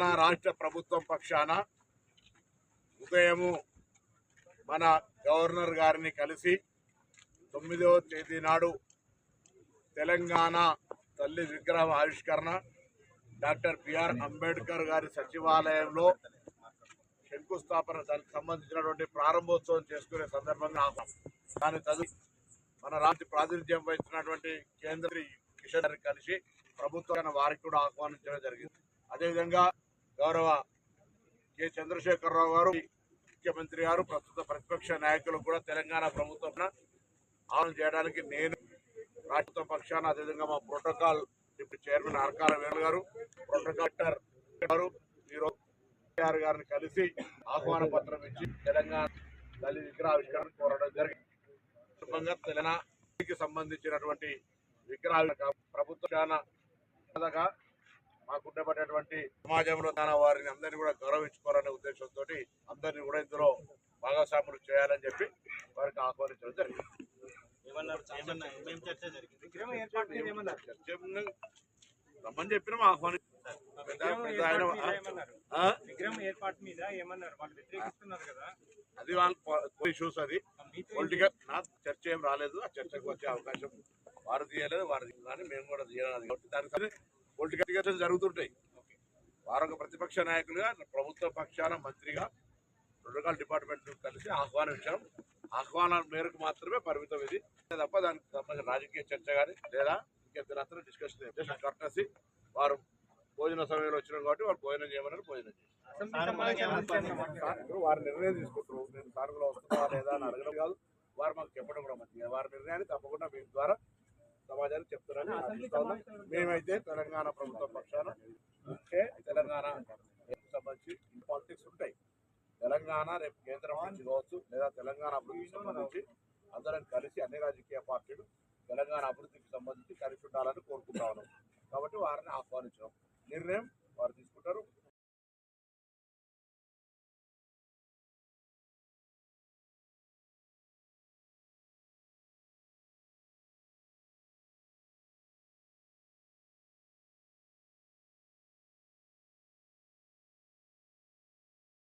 తెలంగాణ రాష్ట్ర ప్రభుత్వం పక్షాన ఉదయము మన గవర్నర్ గారిని కలిసి తొమ్మిదవ తేదీ నాడు తెలంగాణ తల్లి విగ్రహం ఆవిష్కరణ డాక్టర్ బిఆర్ అంబేద్కర్ గారి సచివాలయంలో శంకుస్థాపన దానికి సంబంధించినటువంటి ప్రారంభోత్సవం చేసుకునే సందర్భంగా ఆహ్వానం దాని తదు మన రాష్ట్ర ప్రాతినిధ్యం వహించినటువంటి కేంద్ర కిషన్ గారిని కలిసి ప్రభుత్వం వారికి కూడా ఆహ్వానించడం జరిగింది. అదేవిధంగా గౌరవ కె. చంద్రశేఖరరావు గారు ముఖ్యమంత్రి గారు ప్రస్తుత ప్రతిపక్ష నాయకులు కూడా తెలంగాణ ప్రభుత్వం ఆహ్వానం చేయడానికి నేను రాష్ట్ర పక్షాన అదేవిధంగా మా protocol deputy chairman Arakala Venu garu protocol గారు ఈరోజు కేఆర్ గారిని కలిసి ఆహ్వాన పత్రం ఇచ్చి తెలంగాణ దళిత విగ్రహావిష్కరణ కోరడం జరిగింది. సందర్భంగా తెలంగాణకి సంబంధించినటువంటి విగ్రహాలు ప్రభుత్వ బాధగా మాకుండబడేటువంటి సమాజంలో తన వారిని అందరినీ కూడా గౌరవించుకోవాలనే ఉద్దేశంతో అందరినీ కూడా ఇందులో భాగస్వాములు చేయాలని చెప్పి వారికి ఆహ్వానించడం జరిగింది? రమ్మని చెప్పినాం ఆహ్వాని పెద్ద విగ్రహం పెద్ద ఆయన ఏర్పాటు మీద ఏమన్నారు? ఆ? విగ్రహం ఏర్పాటు మీద ఏమన్నారు? వాళ్ళు వ్యతిరేకిస్తున్నారు కదా. అది వాళ్ళ ఇష్యూస్ అది. పొలిటికల్ నా చర్చ ఏం రాలేదు. ఆ చర్చకు వచ్చే అవకాశం వారు తీయలేదు వారు కానీ మేము కూడా తీయలేదు. కాబట్టి దానికి పొలిటికల్ జరుగుతుంటాయి. వారు ఒక ప్రతిపక్ష నాయకులుగా ప్రభుత్వ పక్షాన మంత్రిగా ప్రోటోకాల్ డిపార్ట్మెంట్ కలిసి ఆహ్వానం ఇచ్చాం ఆహ్వానం మేరకు మాత్రమే పరిమితం ఇది. తప్ప దానికి సంబంధించిన రాజకీయ చర్చ కానీ లేదా ఇంకెంత డిస్కషన్ జస్ట్ కర్టసి వారు భోజన సమయంలో వచ్చినాం కాబట్టి వారు భోజనం చేయమన్నారు భోజనం చేశారు. వారు వారి నిర్ణయం తీసుకుంటారు నేను సానుకూల వస్తున్నా లేదా అని అడగడం కాదు. వారు మాకు చెప్పడం కూడా మంచిది. వారి నిర్ణయాన్ని తప్పకుండా మీ ద్వారా సమాజానికి ఉన్నాం. మేమైతే తెలంగాణ ప్రభుత్వ పక్షాన ఉంటే తెలంగాణ సంబంధించి పాలిటిక్స్ ఉంటాయి. తెలంగాణ రేపు కేంద్రం కావచ్చు లేదా తెలంగాణ అభివృద్ధికి సంబంధించి అందరం కలిసి అన్ని రాజకీయ పార్టీలు తెలంగాణ అభివృద్ధికి సంబంధించి కలిసి ఉండాలని కోరుకుంటా ఉన్నాం. కాబట్టి వారిని ఆహ్వానించడం నిర్ణయం వారు తీసుకుంటారు.